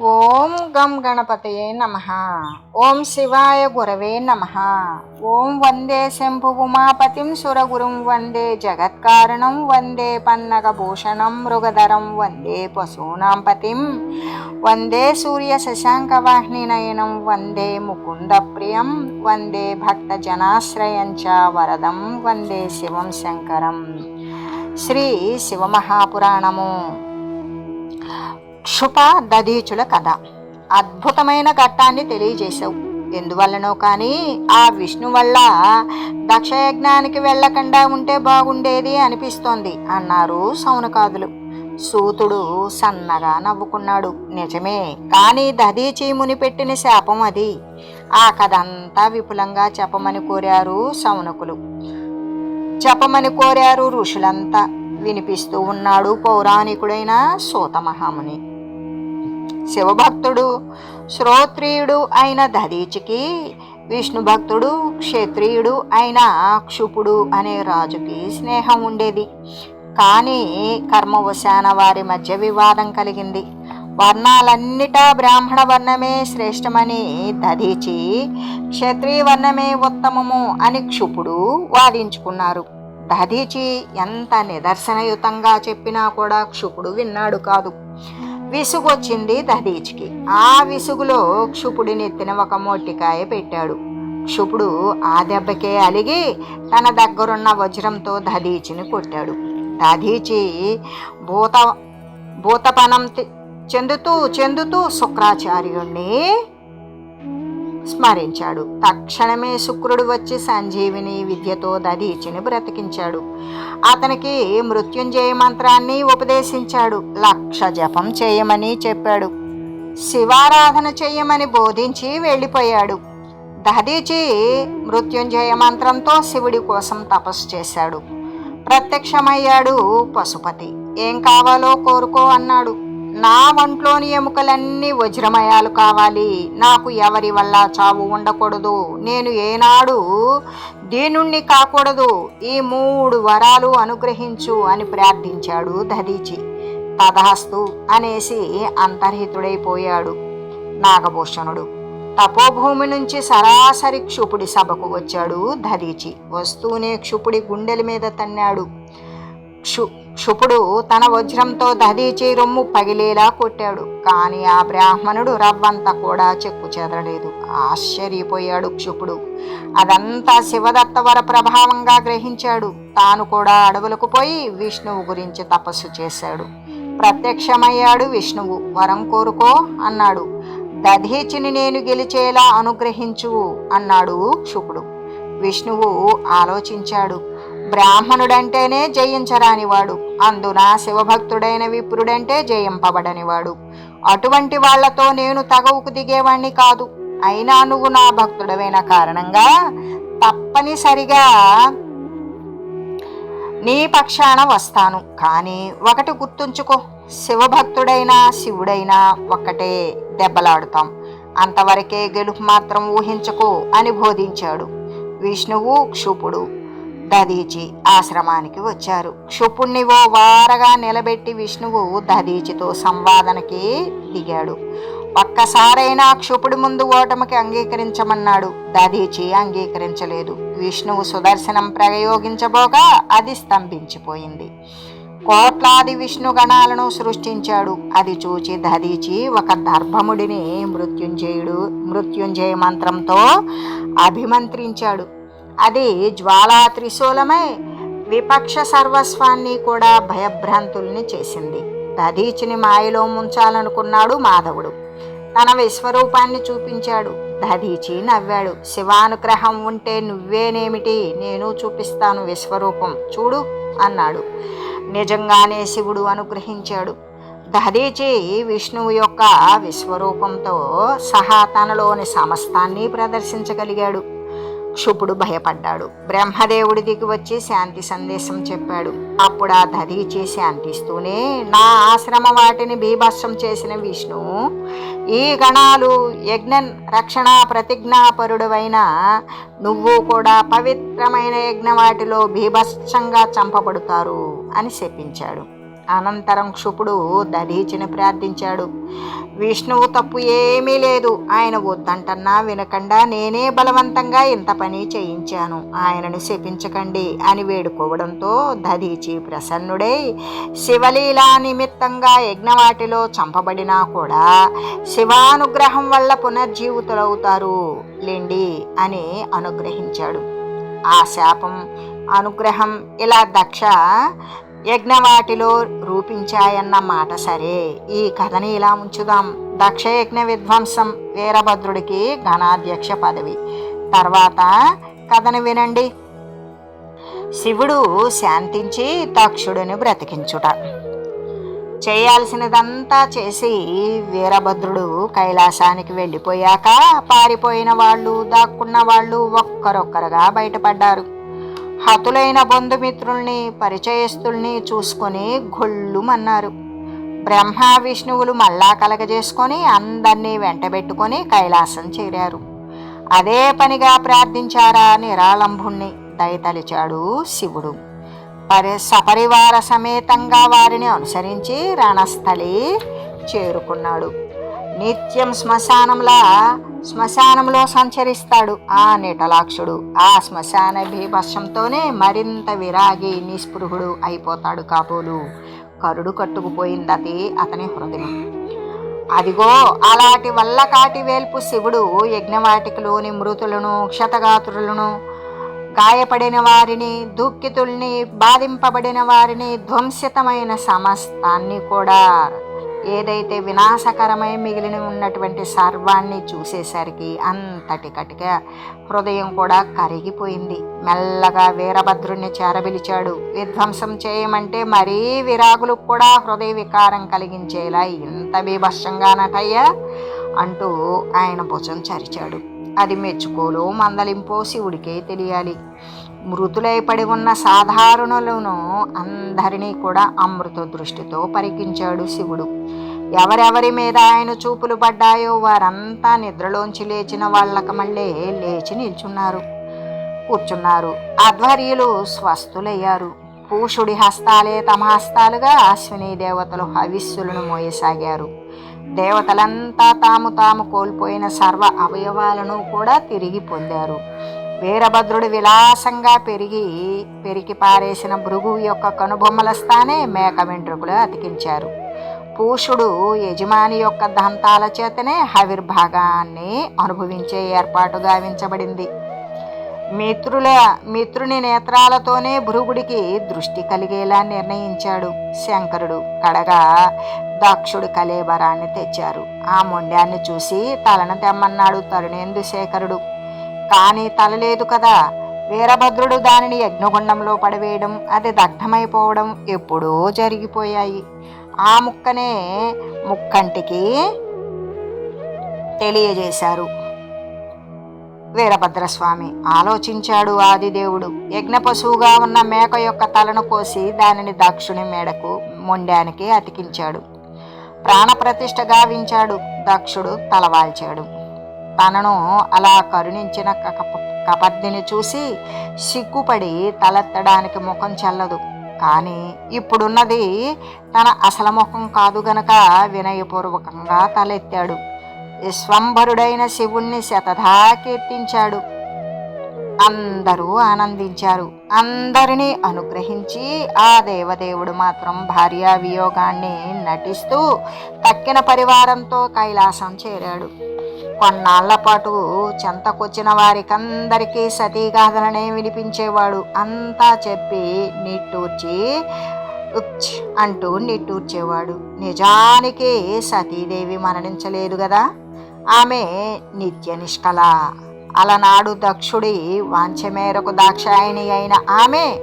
ఓం గం గణపతయే నమ. ఓం శివాయ గురవే నమ. ఓం వందే శంభు ఉమాపతిం సురగురుం వందే జగత్కారణం వందే పన్నగభూషణం మృగధరం వందే పశూనాం పతిం వందే సూర్య శశాంకవాహిని నయనం వందే ముకుంద ప్రియం వందే భక్తజనాశ్రయం చ వరదం వందే శివం శంకరం. శ్రీ శివమహాపురాణము. క్షుప దధీచుల కథ. అద్భుతమైన ఘట్టాన్ని తెలియజేశావు. ఎందువల్లనో కానీ ఆ విష్ణు వల్ల దక్షయజ్ఞానికి వెళ్ళకుండా ఉంటే బాగుండేది అనిపిస్తోంది అన్నారు సౌనకాదులు. సూతుడు సన్నగా నవ్వుకున్నాడు. నిజమే కానీ దధీచి ముని పెట్టిన శాపం అది. ఆ కథ అంతా విపులంగా చెప్పమని కోరారు సౌనకులు. చెప్పమని కోరారు ఋషులంతా. వినిపిస్తూ ఉన్నాడు పౌరాణికుడైన సూతమహాముని. శివభక్తుడు శ్రోత్రియుడు అయిన దధీచికి విష్ణు భక్తుడు క్షత్రియుడు అయిన క్షుపుడు అనే రాజుకి స్నేహం ఉండేది. కానీ కర్మవశాన వారి మధ్య వివాదం కలిగింది. వర్ణాలన్నిటా బ్రాహ్మణ వర్ణమే శ్రేష్టమని దధీచి క్షత్రియ వర్ణమే ఉత్తమము అని క్షుపుడు వాదించుకున్నారు. దధీచి ఎంత నిదర్శనయుతంగా చెప్పినా కూడా క్షుపుడు విన్నాడు కాదు. విసుగొచ్చింది దధీచికి ఆ విసుగులో క్షుపుడిని ఎత్తిన ఒక మొట్టికాయ పెట్టాడు. క్షుపుడు ఆ దెబ్బకే అలిగి తన దగ్గరున్న వజ్రంతో దధీచిని కొట్టాడు. దధీచి భూత భూతపనం చెందుతూ చెందుతూ శుక్రాచార్యుణ్ణి స్మరించాడు. తక్షణమే శుక్రుడు వచ్చి సంజీవిని విద్యతో దదీచిని బ్రతికించాడు. అతనికి మృత్యుంజయ మంత్రాన్ని ఉపదేశించాడు. లక్ష జపం చేయమని చెప్పాడు. శివారాధన చేయమని బోధించి వెళ్ళిపోయాడు. దదీచి మృత్యుంజయ మంత్రంతో శివుడి కోసం తపస్సు చేశాడు. ప్రత్యక్షమయ్యాడు పశుపతి. ఏం కావాలో కోరుకో అన్నాడు. నా ఒంట్లోని ఎముకలన్నీ వజ్రమయాలు కావాలి. నాకు ఎవరి వల్ల చావు ఉండకూడదు. నేను ఏనాడు దీనుణ్ణి కాకూడదు. ఈ మూడు వరాలు అనుగ్రహించు అని ప్రార్థించాడు దధీచి తదహస్తు అనేసి అంతర్హితుడైపోయాడు నాగభూషణుడు. తపోభూమి నుంచి సరాసరి క్షుపుడి సభకు వచ్చాడు దధీచి వస్తూనే క్షుపుడి గుండెల మీద తన్నాడు. క్షు క్షుపుడు తన వజ్రంతో దధీచి రొమ్ము పగిలేలా కొట్టాడు. కానీ ఆ బ్రాహ్మణుడు రవ్వంతా కూడా చెక్కు చెదరలేదు. ఆశ్చర్యపోయాడు క్షుపుడు అదంతా శివదత్త వర ప్రభావంగా గ్రహించాడు. తాను కూడా అడవులకు పోయి విష్ణువు గురించి తపస్సు చేశాడు. ప్రత్యక్షమయ్యాడు విష్ణువు. వరం కోరుకో అన్నాడు. దధీచిని నేను గెలిచేలా అనుగ్రహించు అన్నాడు క్షుపుడు విష్ణువు ఆలోచించాడు. బ్రాహ్మణుడంటేనే జయించరానివాడు. అందున శివభక్తుడైన విప్రుడంటే జయింపబడనివాడు. అటువంటి వాళ్ళతో నేను తగవుకు దిగేవాణ్ణి కాదు. అయినా నువ్వు నా భక్తుడమైన కారణంగా తప్పనిసరిగా నీ పక్షాన వస్తాను. కానీ ఒకటి గుర్తుంచుకో శివభక్తుడైనా శివుడైనా ఒక్కటే దెబ్బలాడుతాం. అంతవరకే గెలుపు మాత్రం ఊహించకు అని బోధించాడు. విష్ణువు క్షుపుడు. దదీచి ఆశ్రమానికి వచ్చారు. క్షుపుణ్ణి ఓ వారగా నిలబెట్టి విష్ణువు దదీచితో సంవాదనకి దిగాడు. ఒక్కసారైనా క్షుపుడి ముందు ఓటమికి అంగీకరించమన్నాడు. దదీచి అంగీకరించలేదు. విష్ణువు సుదర్శనం ప్రయోగించబోగా అది స్తంభించిపోయింది. కోట్లాది విష్ణు గణాలను సృష్టించాడు. అది చూచి దదీచి ఒక దర్భముడిని మృత్యుంజయుడు మృత్యుంజయ మంత్రంతో అభిమంత్రించాడు. అది జ్వాలా త్రిశూలమై విపక్ష సర్వస్వాన్ని కూడా భయభ్రాంతుల్ని చేసింది. దధీచిని మాయలో ముంచాలనుకున్నాడు మాధవుడు. తన విశ్వరూపాన్ని చూపించాడు. దధీచి నవ్వాడు. శివానుగ్రహం ఉంటే నువ్వేనేమిటి? నేను చూపిస్తాను విశ్వరూపం. చూడు అన్నాడు. నిజంగానే శివుడు అనుగ్రహించాడు. దధీచి విష్ణువు యొక్క విశ్వరూపంతో సహా తనలోని సమస్తాన్ని ప్రదర్శించగలిగాడు. క్షుపుడు భయపడ్డాడు. బ్రహ్మదేవుడి దిగి వచ్చి శాంతి సందేశం చెప్పాడు. అప్పుడు ఆ దదీచి శాంతిస్తూనే నా ఆశ్రమ వాటిని బీభత్సం చేసిన విష్ణు ఈ గణాలు యజ్ఞ రక్షణ ప్రతిజ్ఞాపరుడువైన నువ్వు కూడా పవిత్రమైన యజ్ఞ వాటిలో బీభత్సంగా చంపబడుతారు అని శపించాడు. అనంతరం క్షుపుడు దధీచిని ప్రార్థించాడు. విష్ణువు తప్పు ఏమీ లేదు. ఆయన వద్దంటన్నా వినకుండా నేనే బలవంతంగా ఇంత పని చేయించాను. ఆయనను శపించకండి అని వేడుకోవడంతో దధీచి ప్రసన్నుడై శివలీలా నిమిత్తంగా యజ్ఞవాటిలో చంపబడినా కూడా శివానుగ్రహం వల్ల పునర్జీవితులవుతారు లేండి అని అనుగ్రహించాడు. ఆ శాపం అనుగ్రహం ఇలా దక్ష యజ్ఞవాటిలో రూపించాయన్న మాట సరే. ఈ కథని ఇలా ఉంచుదాం. దక్షయజ్ఞ విధ్వంసం వీరభద్రుడికి ఘనాధ్యక్ష పదవి. తర్వాత కథను వినండి. శివుడు శాంతించి దక్షుడిని బ్రతికించుట. చేయాల్సినదంతా చేసి వీరభద్రుడు కైలాసానికి వెళ్ళిపోయాక పారిపోయిన వాళ్ళు దాక్కున్న వాళ్ళు ఒక్కరొక్కరుగా బయటపడ్డారు. హతులైన బంధుమిత్రుల్ని పరిచయస్తుల్ని చూసుకొని గొళ్ళుమన్నారు. బ్రహ్మ విష్ణువులు మళ్ళా కలగజేసుకొని అందరినీ వెంటబెట్టుకొని కైలాసం చేరారు. అదే పనిగా ప్రార్థించారా నిరాళంభుణ్ణి దయతలిచాడు శివుడు. పరి సపరివార సమేతంగా వారిని అనుసరించి రణస్థలి చేరుకున్నాడు. నిత్యం శ్మశానంలా శ్మశానంలో సంచరిస్తాడు ఆ నిటలాక్షుడు. ఆ శ్మశాన భీభత్సంతోనే మరింత విరాగి నిస్పృహుడు అయిపోతాడు కాబోలు. కరుడు కట్టుకుపోయిందది అతని హృదయం. అదిగో అలాంటి వల్ల కాటి వేల్పు శివుడు యజ్ఞవాటికలోని మృతులను క్షతగాత్రులను గాయపడిన వారిని దుఃఖితుల్ని బాధింపబడిన వారిని ధ్వంసితమైన సమస్తాన్ని కూడా ఏదైతే వినాశకరమై మిగిలిన ఉన్నటువంటి సర్వాన్ని చూసేసరికి అంతటి కటిక హృదయం కూడా కరిగిపోయింది. మెల్లగా వీరభద్రుణ్ణి చేరబిలిచాడు. విధ్వంసం చేయమంటే మరీ విరాగులు కూడా హృదయ వికారం కలిగించేలా ఇంత బీభత్సంగానటయ్యా అంటూ ఆయన భుజం చరిచాడు. అది మెచ్చుకోలో మందలింపో శివుడికే తెలియాలి. మృతులైపడి ఉన్న సాధారణులను అందరినీ కూడా అమృత దృష్టితో పరికించాడు శివుడు. ఎవరెవరి మీద ఆయన చూపులు పడ్డాయో వారంతా నిద్రలోంచి లేచిన వాళ్ళక మళ్ళీ లేచి నిల్చున్నారు. కూర్చున్నారు. ఆధ్వర్యులు స్వస్థులయ్యారు. పూషుడి హస్తాలే తమ హస్తాలుగా అశ్విని దేవతలు హవిస్సులను మోయసాగారు. దేవతలంతా తాము తాము కోల్పోయిన సర్వ అవయవాలను కూడా తిరిగి పొందారు. వీరభద్రుడు విలాసంగా పెరిగి పెరిగి పారేసిన భృగు యొక్క కనుబొమ్మల స్థానే మేక వెంట్రుకలు అతికించారు. పూషుడు యజమాని యొక్క దంతాల చేతనే హవిర్భాగాన్ని అనుభవించే ఏర్పాటు గావించబడింది. మిత్రుల మిత్రుని నేత్రాలతోనే భృగుడికి దృష్టి కలిగేలా నిర్ణయించాడు శంకరుడు. కడగా దక్షుడు కలేబరాన్ని తెచ్చారు. ఆ మొండ్యాన్ని చూసి తలను తెమ్మన్నాడు తరుణేందు శేఖరుడు కానీ తలలేదు కదా. వీరభద్రుడు దానిని యజ్ఞగుండంలో పడవేయడం అది దగ్ధమైపోవడం ఎప్పుడో జరిగిపోయాయి. ఆ ముక్కనే ముక్కంటికి తెలియజేశారు. వీరభద్రస్వామి ఆలోచించాడు ఆదిదేవుడు. యజ్ఞ పశువుగా ఉన్న మేక యొక్క తలను కోసి దానిని దక్షుని మేడకు మొండానికి అతికించాడు. ప్రాణప్రతిష్ఠ గావించాడు. దక్షుడు తలవాల్చాడు. తనను అలా కరుణించిన కప- కపర్దిని చూసి సిగ్గుపడి తలెత్తడానికి ముఖం చెల్లదు. కానీ ఇప్పుడున్నది తన అసలు ముఖం కాదు గనక వినయపూర్వకంగా తలెత్తాడు. విశ్వంభరుడైన శివుణ్ణి శతధా కీర్తించాడు. అందరూ ఆనందించారు. అందరినీ అనుగ్రహించి ఆ దేవదేవుడు మాత్రం భార్యా వియోగాన్ని నటిస్తూ తక్కిన పరివారంతో కైలాసం చేరాడు. కొన్నాళ్ళ పాటు చెంతకొచ్చిన వారికందరికీ సతీగాథలనే వినిపించేవాడు. అంతా చెప్పి నిట్టూర్చి ఉచ్ అంటూ నిట్టూర్చేవాడు. నిజానికి సతీదేవి మరణించలేదు కదా ఆమె నిత్య నిష్కల అలనాడు దక్షుడి వాంఛ మేరకు దాక్షాయిణి అయిన ఆమె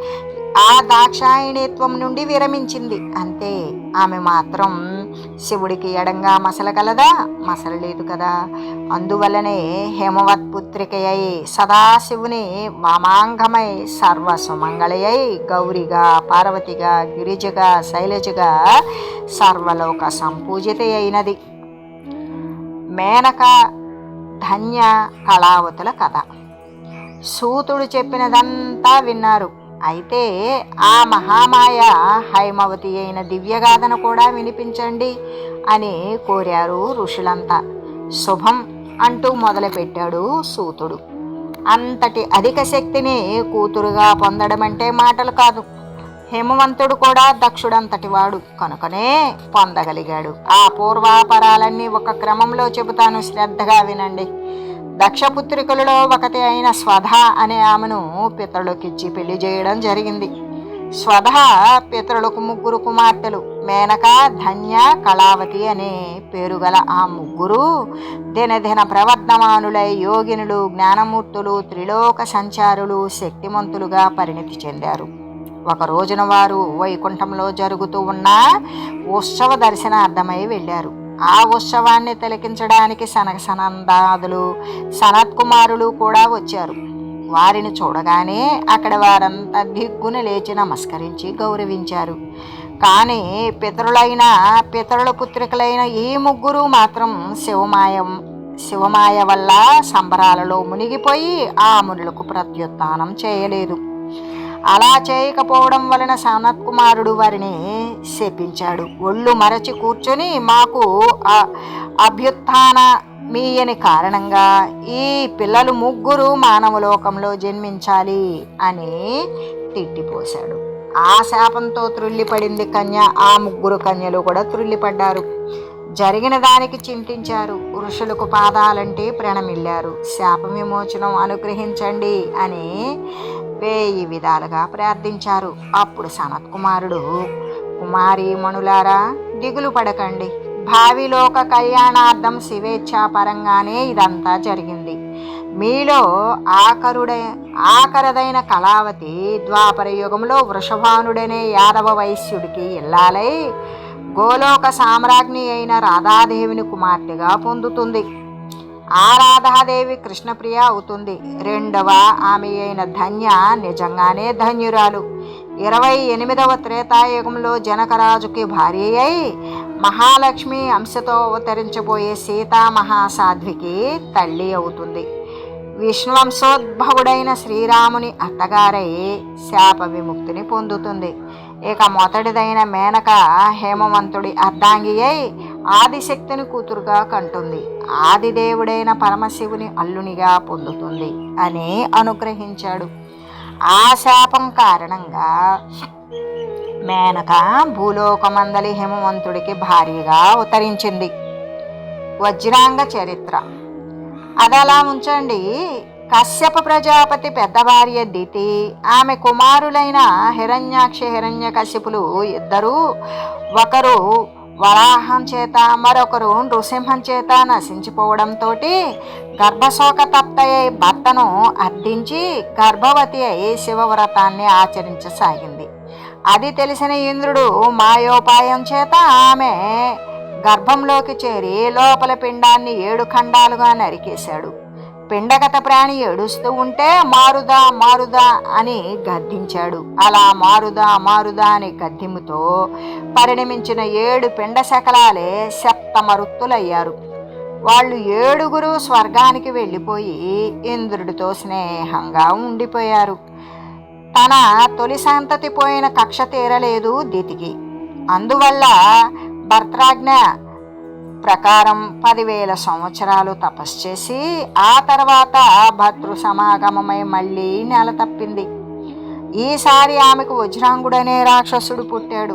ఆ దాక్షాయణిత్వం నుండి విరమించింది. అంతే. ఆమె మాత్రం శివుడికి ఎడంగా మసల కలదా? మసలలేదు కదా. అందువలనే హేమవత్పుత్రికయై సదాశివుని వామాంగమై సర్వసుమంగళయ్యై గౌరిగా పార్వతిగా గిరిజగా శైలజగా సర్వలోక సంపూజిత అయినది మేనక ధన్య కళావతుల కథ. సూతుడు చెప్పినదంతా విన్నారు. అయితే ఆ మహామాయ హైమవతి అయిన దివ్యగాథను కూడా వినిపించండి అని కోరారు ఋషులంతా. శుభం అంటూ మొదలుపెట్టాడు సూతుడు. అంతటి అధిక శక్తిని కూతురుగా పొందడం అంటే మాటలు కాదు. హేమవంతుడు కూడా దక్షుడంతటి వాడు. కనుకనే పొందగలిగాడు. ఆ పూర్వాపరాలన్నీ ఒక క్రమంలో చెబుతాను. శ్రద్ధగా వినండి. దక్షపుత్రికలలో ఒకటి అయిన స్వధ అనే ఆమెను పితరులకిచ్చి పెళ్ళి చేయడం జరిగింది. స్వధ పితరులకు ముగ్గురు కుమార్తెలు మేనక ధన్య కళావతి అనే పేరు గల ఆ ముగ్గురు దినదిన ప్రవర్ధమానులై యోగినులు జ్ఞానమూర్తులు త్రిలోక సంచారులు శక్తిమంతులుగా పరిణితి చెందారు. ఒక రోజున వారు వైకుంఠంలో జరుగుతూ ఉన్న ఉత్సవ దర్శనార్థమై వెళ్ళారు. ఆ ఉత్సవాన్ని తిలకించడానికి సనక సనందాదులు సనత్ కుమారులు కూడా వచ్చారు. వారిని చూడగానే అక్కడ వారంతా దిగ్గున లేచి నమస్కరించి గౌరవించారు. కానీ పితరులైన పితరుల పుత్రికలైన ఈ ముగ్గురు మాత్రం శివమాయం శివమాయ వల్ల సంబరాలలో మునిగిపోయి ఆ మునులకు ప్రత్యుత్నం చేయలేదు. అలా చేయకపోవడం వలన సనత్ కుమారుడు వారిని శపించాడు ఒళ్ళు మరచి కూర్చొని మాకు అభ్యుత్థాన మీయని కారణంగా ఈ పిల్లలు ముగ్గురు మానవలోకంలో జన్మించాలి అని తిట్టిపోశాడు. ఆ శాపంతో త్రుల్లిపడింది కన్య. ఆ ముగ్గురు కన్యలు కూడా త్రుల్లిపడ్డారు జరిగిన దానికి చింతించారు. ఋషులకు పాదాలంటే ప్రణమిల్లారు. శాప విమోచనం అనుగ్రహించండి అని వేయి విధాలుగా ప్రార్థించారు. అప్పుడు సనత్ కుమారుడు కుమారి మణులారా దిగులు పడకండి. భావిలోక కళ్యాణార్థం శివేచ్ఛాపరంగానే ఇదంతా జరిగింది. మీలో ఆకరుడై ఆకరదైన కళావతి ద్వాపర యుగంలో వృషభానుడనే యాదవ వైశ్యుడికి ఇల్లాలై గోలోక సామ్రాజ్ఞి అయిన రాధాదేవిని కుమార్తెగా పొందుతుంది. ఆ రాధాదేవి కృష్ణప్రియ అవుతుంది. రెండవ ఆమె అయిన ధన్య నిజంగానే ధన్యురాలు. ఇరవై ఎనిమిదవ త్రేతాయుగంలో జనకరాజుకి భార్య అయి మహాలక్ష్మి అంశతో అవతరించబోయే సీతామహాసాధ్వికి తల్లి అవుతుంది. విష్ణువంశోద్భవుడైన శ్రీరాముని అత్తగారై శాప విముక్తిని పొందుతుంది. ఇక మొదటిదైన మేనక హేమవంతుడి అర్ధాంగి అయి ఆదిశక్తిని కూతురుగా కంటుంది. ఆదిదేవుడైన పరమశివుని అల్లునిగా పొందుతుంది అని అనుగ్రహించాడు. ఆ శాపం కారణంగా మేనక భూలోకమందలి హిమవంతుడికి భారీగా ఉతరించింది వజ్రాంగ చరిత్ర. అది అలా ఉంచండి. కశ్యప ప్రజాపతి పెద్ద భార్య దితి ఆమె కుమారులైన హిరణ్యాక్ష హిరణ్య కశ్యపులు ఇద్దరు ఒకరు వరాహం చేత మరొకరు నృసింహం చేత నశించిపోవడంతో గర్భశోక తప్తయ్యే భర్తను అర్థించి గర్భవతి అయి శివవ్రతాన్ని ఆచరించసాగింది. అది తెలిసిన ఇంద్రుడు మాయోపాయం చేత ఆమె గర్భంలోకి చేరి లోపల పిండాన్ని ఏడు ఖండాలుగా నరికేశాడు. పిండగత ప్రాణి ఏడుస్తూ ఉంటే మారుదా మారుదా అని గద్దించాడు. అలా మారుదా మారుదా అని గద్దిముతో పరిణమించిన ఏడు పిండ శకలాలే సప్తమరుత్తులయ్యారు. వాళ్ళు ఏడుగురు స్వర్గానికి వెళ్ళిపోయి ఇంద్రుడితో స్నేహంగా ఉండిపోయారు. తన తొలి సంతతి పోయిన కక్ష తీరలేదు దితికి. అందువల్ల భర్త్రాజ్ఞ ప్రకారం పదివేల సంవత్సరాలు తపస్సు చేసి ఆ తర్వాత భద్రు సమాగమమై మళ్ళీ నెల తప్పింది. ఈసారి ఆమెకు వజ్రాంగుడనే రాక్షసుడు పుట్టాడు.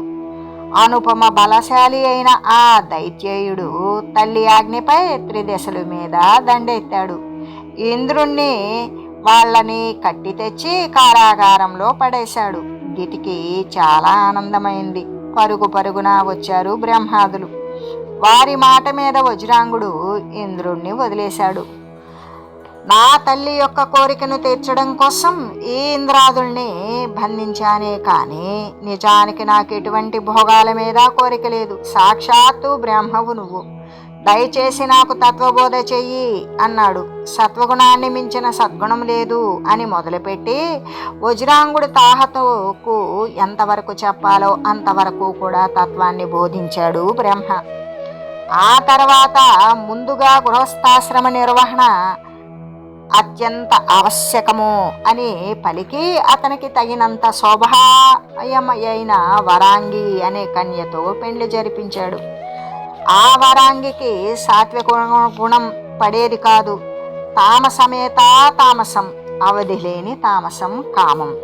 అనుపమ బలశాలి అయిన ఆ దైత్యేయుడు తల్లి ఆజ్ఞపై త్రిదశల మీద దండెత్తాడు. ఇంద్రుణ్ణి వాళ్ళని కట్టి తెచ్చి కారాగారంలో పడేశాడు. గిటికి చాలా ఆనందమైంది. పరుగు పరుగున వచ్చారు బ్రహ్మాదులు. వారి మాట మీద వజ్రాంగుడు ఇంద్రుణ్ణి వదిలేశాడు. నా తల్లి యొక్క కోరికను తీర్చడం కోసం ఈ ఇంద్రాదుల్ని బంధించానే కానీ నిజానికి నాకు ఎటువంటి భోగాల మీద కోరిక లేదు. సాక్షాత్తు బ్రహ్మవు నువ్వు. దయచేసి నాకు తత్వబోధ చెయ్యి అన్నాడు. సత్వగుణాన్ని మించిన సద్గుణం లేదు అని మొదలుపెట్టి వజ్రాంగుడు తాహతకు ఎంతవరకు చెప్పాలో అంతవరకు కూడా తత్వాన్ని బోధించాడు బ్రహ్మ. ఆ తర్వాత ముందుగా గృహస్థాశ్రమ నిర్వహణ అత్యంత ఆవశ్యకము అని పలికి అతనికి తగినంత శోభాయమైన వరాంగి అనే కన్యతో పెండ్లి జరిపించాడు. ఆ వరాంగికి సాత్విక గుణం పడేది కాదు. తామసమేత తామసం అవధి లేని తామసం కామం.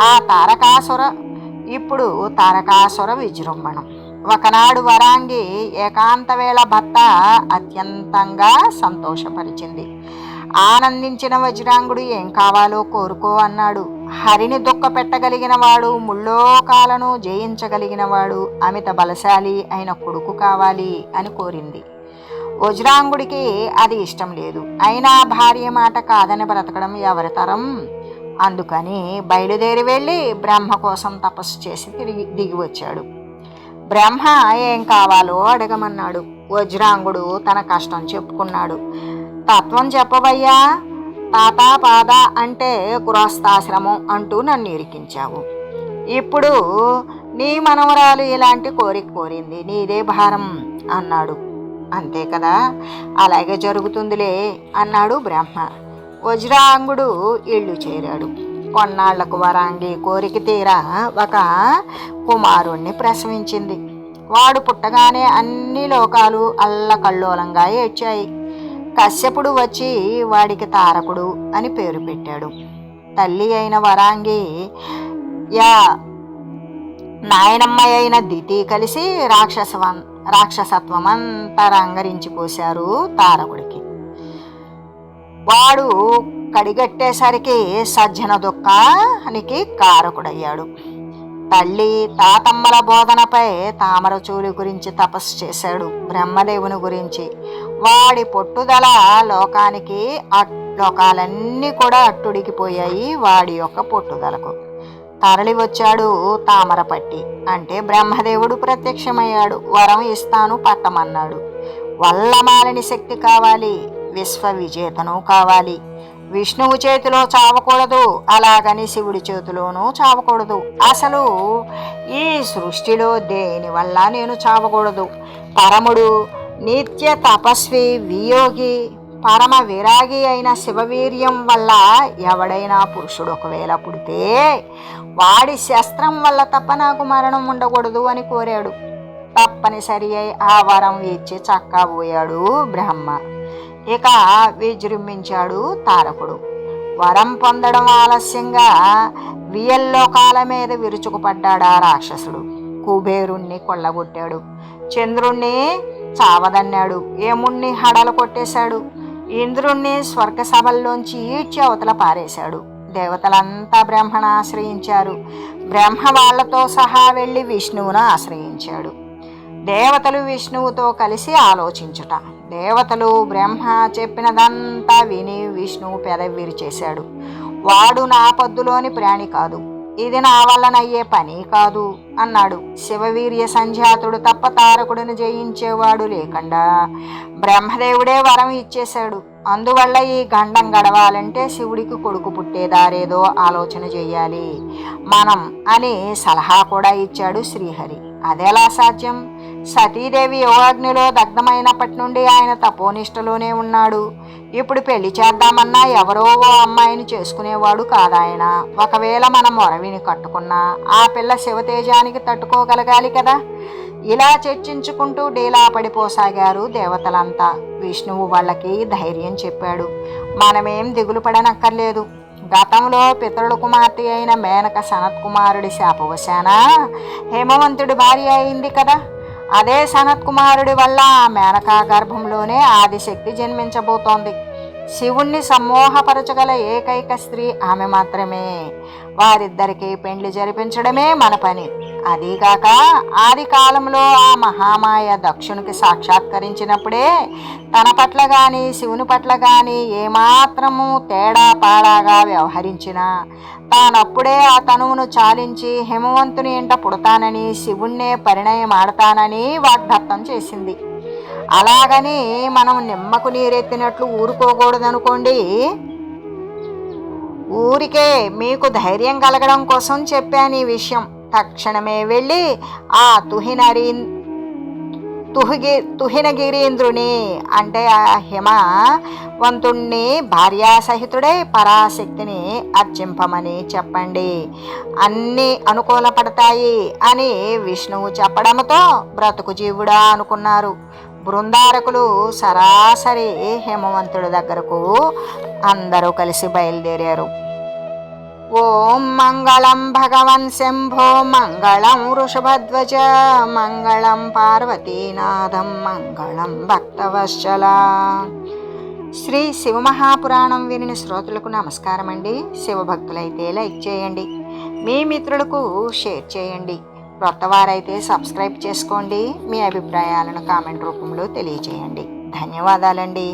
ఆ తారకాసుర ఇప్పుడు తారకాసుర విజృంభణం. ఒకనాడు వరాంగి ఏకాంత వేళ భర్త అత్యంతంగా సంతోషపరిచింది. ఆనందించిన వజ్రాంగుడు ఏం కావాలో కోరుకో అన్నాడు. హరిని దుఃఖ పెట్టగలిగిన వాడు ముల్లోకాలను జయించగలిగిన వాడు అమిత బలశాలి అయిన కొడుకు కావాలి అని కోరింది. వజ్రాంగుడికి అది ఇష్టం లేదు. అయినా భార్య మాట కాదని బ్రతకడం ఎవరి తరం? అందుకని బయలుదేరి వెళ్ళి బ్రహ్మ కోసం తపస్సు చేసి తిరిగి దిగి వచ్చాడు. బ్రహ్మ ఏం కావాలో అడగమన్నాడు. వజ్రాంగుడు తన కష్టం చెప్పుకున్నాడు. తత్వం చెప్పవయ్యా తాత పాద అంటే గృహస్థాశ్రమం అంటూ నన్ను ఇరికించావు. ఇప్పుడు నీ మనవరాలు ఇలాంటి కోరిక కోరింది నీదే భారం అన్నాడు. అంతే కదా? అలాగే జరుగుతుందిలే అన్నాడు బ్రహ్మ. వజ్రాంగుడు ఇళ్ళు చేరాడు. కొన్నాళ్ళకు వరాంగి కోరిక తీరా ఒక కుమారుణ్ణి ప్రసవించింది. వాడు పుట్టగానే అన్ని లోకాలు అల్లకల్లోలంగా ఏడ్చాయి. కశ్యపుడు వచ్చి వాడికి తారకుడు అని పేరు పెట్టాడు. తల్లి అయిన వరాంగి యా నాయనమ్మ అయిన దితి కలిసి రాక్షసవం రాక్షసత్వం అంతా రంగరించిపోశారు తారకుడికి. వాడు కడిగట్టేసరికి సజ్జన దుఃఖానికి కారకుడయ్యాడు. తల్లి తాతమ్మల బోధనపై తామరచూలి గురించి తపస్సు చేశాడు బ్రహ్మదేవుని గురించి. వాడి పొట్టుదల లోకానికి లోకాలన్నీ కూడా అట్టుడికిపోయాయి వాడి యొక్క పొట్టుదలకు. తరలి వచ్చాడు తామరపట్టి. అంటే బ్రహ్మదేవుడు ప్రత్యక్షమయ్యాడు. వరం ఇస్తాను పట్టమన్నాడు. వల్లమాలని శక్తి కావాలి విశ్వ విజేతను కావాలి. విష్ణువు చేతిలో చావకూడదు అలాగని శివుడి చేతిలోనూ చావకూడదు. అసలు ఈ సృష్టిలో దేని వల్ల నేను చావకూడదు? పరముడు నిత్య తపస్వి వియోగి పరమ విరాగి అయిన శివవీర్యం వల్ల ఎవడైనా పురుషుడు ఒకవేళ పుడితే వాడి శస్త్రం వల్ల తప్ప నాకు మరణం ఉండకూడదు అని కోరాడు. తప్పనిసరి అయి ఆ వరం ఇచ్చి చక్కాబోయాడు బ్రహ్మ. ఇక విజృంభించాడు తారకుడు. వరం పొందడం ఆలస్యంగా వియల్లోకాల మీద విరుచుకుపడ్డాడా రాక్షసుడు. కుబేరుణ్ణి కొల్లగొట్టాడు. చంద్రుణ్ణి చావదన్నాడు. ఏముణ్ణి హడలు కొట్టేశాడు. ఇంద్రుణ్ణి స్వర్గ సభల్లోంచి ఈడ్చి అవతల పారేశాడు. దేవతలంతా బ్రహ్మను ఆశ్రయించారు. బ్రహ్మ వాళ్ళతో సహా వెళ్ళి విష్ణువును ఆశ్రయించాడు. దేవతలు విష్ణువుతో కలిసి ఆలోచించుట. దేవతలు బ్రహ్మ చెప్పినదంతా విని విష్ణువు పెదవిరి చేశాడు. వాడు నా పద్దులోని ప్రాణి కాదు. ఇది నా వల్లనయ్యే పని కాదు అన్నాడు. శివవీర్య సంధ్యాతుడు తప్ప తారకుడిని జయించేవాడు లేకుండా బ్రహ్మదేవుడే వరం ఇచ్చేశాడు. అందువల్ల ఈ గండం గడవాలంటే శివుడికి కొడుకు పుట్టేదారేదో ఆలోచన చెయ్యాలి మనం అని సలహా కూడా ఇచ్చాడు శ్రీహరి. అదెలా సాధ్యం? సతీదేవి యువాగ్నిలో దగ్ధమైనప్పటి నుండి ఆయన తపోనిష్టలోనే ఉన్నాడు. ఇప్పుడు పెళ్ళి చేద్దామన్నా ఎవరో ఓ అమ్మాయిని చేసుకునేవాడు కాదాయన. ఒకవేళ మనం మొరవిని కట్టుకున్నా ఆ పిల్ల శివతేజానికి తట్టుకోగలగాలి కదా? ఇలా చర్చించుకుంటూ డీలా పడిపోసాగారు దేవతలంతా. విష్ణువు వాళ్ళకి ధైర్యం చెప్పాడు. మనమేం దిగులు పడనక్కర్లేదు. గతంలో పితరుడు కుమార్తె అయిన మేనక సనత్ కుమారుడి శాపవశాన? హేమవంతుడి భార్య అయింది కదా? అదే సనత్కుమారుడి వల్ల ఆ మేనకా గర్భంలోనే ఆదిశక్తి జన్మించబోతోంది. శివుణ్ణి సమ్మోహపరచగల ఏకైక స్త్రీ ఆమె మాత్రమే. వారిద్దరికీ పెండ్లి జరిపించడమే మన పని. అదీగాక ఆది కాలంలో ఆ మహామాయ దక్షునికి సాక్షాత్కరించినప్పుడే తన పట్ల గాని శివుని పట్ల గాని ఏమాత్రము తేడా పాడాగా వ్యవహరించిన తానప్పుడే ఆ తనువును చాలించి హిమవంతుని ఇంట పుడతానని శివుణ్ణే పరిణయం ఆడతానని వాగ్దత్తం చేసింది. అలాగని మనం నిమ్మకు నీరెత్తినట్లు ఊరుకోకూడదనుకోండి. ఊరికే మీకు ధైర్యం కలగడం కోసం చెప్పాను ఈ విషయం. తక్షణమే వెళ్ళి ఆ తుహినరి తుహిగి తుహినగిరీంద్రుని అంటే ఆ హిమ వంతుణ్ణి భార్యాసహితుడే పరాశక్తిని అర్చింపమని చెప్పండి. అన్నీ అనుకూలపడతాయి అని విష్ణువు చెప్పడంతో బ్రతుకు జీవుడా అనుకున్నారు. బృందారకులు సరాసరి హేమవంతుడి దగ్గరకు అందరూ కలిసి బయలుదేరారు. ఓం మంగళం భగవన్ శంభో మంగళం వృషభధ్వజ మంగళం పార్వతీనాథం మంగళం భక్తవశ్చల శ్రీ శివమహాపురాణం వినిన శ్రోతలకు నమస్కారం అండి శివభక్తులైతే లైక్ చేయండి. మీ మిత్రులకు షేర్ చేయండి. క్రొత్తవారైతే సబ్స్క్రైబ్ చేసుకోండి. మీ అభిప్రాయాలను కామెంట్ రూపంలో తెలియజేయండి ధన్యవాదాలండి.